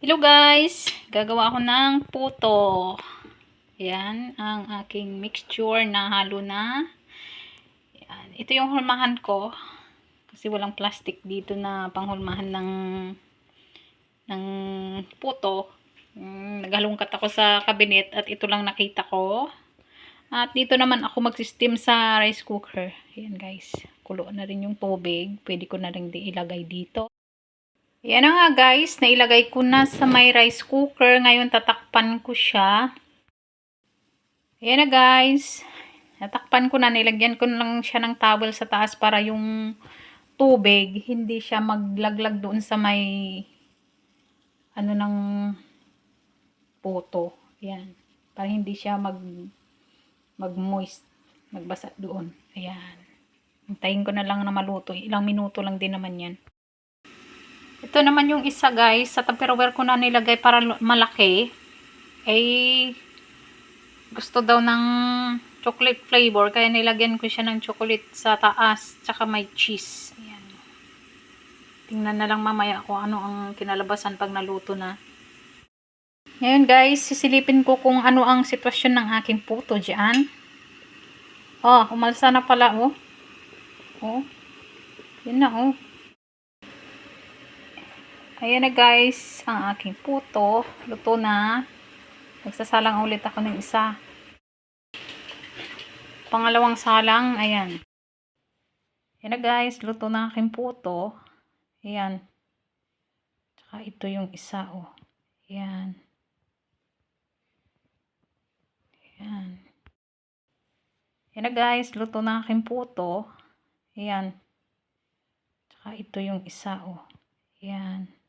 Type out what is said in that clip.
Hello guys! Gagawa ako ng puto. Yan ang aking mixture na halo na. Yan. Ito yung hulmahan ko. Kasi walang plastic dito na panghulmahan ng ng puto. Mm, naghalungkat ako sa kabinet at ito lang nakita ko. At dito naman ako mag-steam sa rice cooker. Ayan guys. Kulo na rin yung tubig. Pwede ko na rin ilagay dito. Yan nga guys, nailagay ko na sa may rice cooker. Ngayon tatakpan ko siya. Yan na guys. Natakpan ko na, nilagyan ko lang siya ng towel sa taas para yung tubig, hindi siya maglaglag doon sa may ano ng puto. Yan. Para hindi siya mag mag-moist, magbasa doon. Ayan. Hintayin ko na lang na maluto. Ilang minuto lang din naman yan. Ito naman yung isa guys, sa tupperware ko na nilagay para malaki. Ay gusto daw ng chocolate flavor kaya nilagyan ko siya ng chocolate sa taas tsaka may cheese. Ayan. Tingnan na lang mamaya kung ano ang kinalabasan pag naluto na. Ngayon guys, sisilipin ko kung ano ang sitwasyon ng aking puto dyan. Oh, umalsa na pala oh. Oh. Yun na oh. Ayan na guys, ang aking puto. Luto na. Magsasalang ulit ako ng isa. Pangalawang salang, ayan. Ayan na guys, luto na aking puto. Ayan. Tsaka ito yung isa, oh. Ayan. Ayan. Ayan na guys, luto na aking puto. Ayan. Tsaka ito yung isa, oh. Ayan.